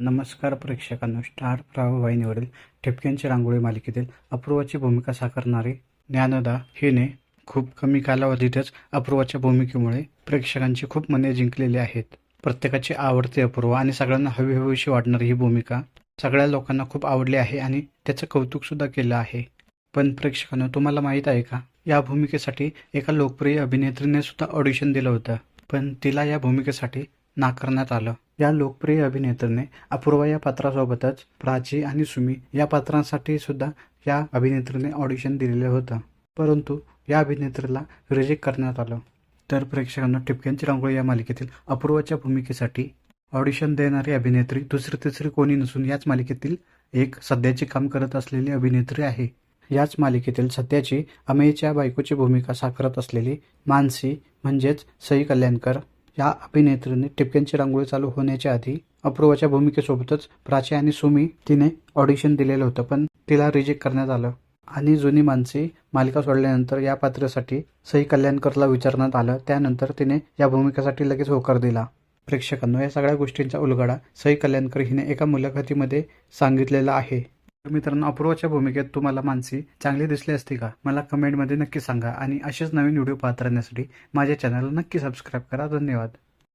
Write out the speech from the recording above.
नमस्कार प्रेक्षकांनो. स्टार प्रवाह वाहिनीवरील ठिपक्यांची रांगोळी मालिकेतील अपूर्वाची भूमिका साकारणारी ज्ञानदा हिने खूप कमी कालावधीतच अपूर्वाच्या भूमिकेमुळे प्रेक्षकांची खूप मने जिंकलेली आहेत. प्रत्येकाची आवडती अपूर्व आणि सगळ्यांना हवीहवीशी वाटणारी ही भूमिका सगळ्या लोकांना खूप आवडली आहे आणि त्याचं कौतुक सुद्धा केलं आहे. पण प्रेक्षकांनो तुम्हाला माहीत आहे का? या भूमिकेसाठी एका लोकप्रिय अभिनेत्रीने सुद्धा ऑडिशन दिलं होतं. पण तिला या भूमिकेसाठी नाकारण्यात आलं. या लोकप्रिय अभिनेत्रीने अपूर्वा या पात्रासोबतच प्राची आणि सुमी या पात्रांसाठी सुद्धा या अभिनेत्रीने ऑडिशन दिलेलं होतं. परंतु या अभिनेत्रीला रिजेक्ट करण्यात आलं. तर प्रेक्षकांना टिपक्यांची रांगोळी या मालिकेतील अपूर्वाच्या भूमिकेसाठी ऑडिशन देणारी अभिनेत्री दुसरी तिसरी कोणी नसून याच मालिकेतील एक सध्याचे काम करत असलेली अभिनेत्री आहे. याच मालिकेतील सध्याची अमेयच्या बायकोची भूमिका साकारत असलेली मानसी म्हणजेच सई कल्याणकर या अभिनेत्रीने टिपक्यांची रांगोळी चालू होण्याच्या आधी अपूर्वाच्या भूमिकेसोबतच प्राची आणि सुमी तिने ऑडिशन दिलेलं होतं पण तिला रिजेक्ट करण्यात आलं आणि जुनी मानसी मालिका सोडल्यानंतर या पात्रासाठी सई कल्याणकरला विचारण्यात आलं. त्यानंतर तिने या भूमिकेसाठी लगेच होकार दिला. प्रेक्षकांनो या सगळ्या गोष्टींचा उलगडा सई कल्याणकर हिने एका मुलाखतीमध्ये सांगितलेला आहे. तर मित्रांनो अपूर्वाच्या भूमिकेत तुम्हाला मानसी चांगली दिसली असती का? मला कमेंटमध्ये नक्की सांगा आणि असेच नवीन व्हिडिओ पाहत राहण्यासाठी माझ्या चॅनलला नक्की सबस्क्राईब करा. धन्यवाद.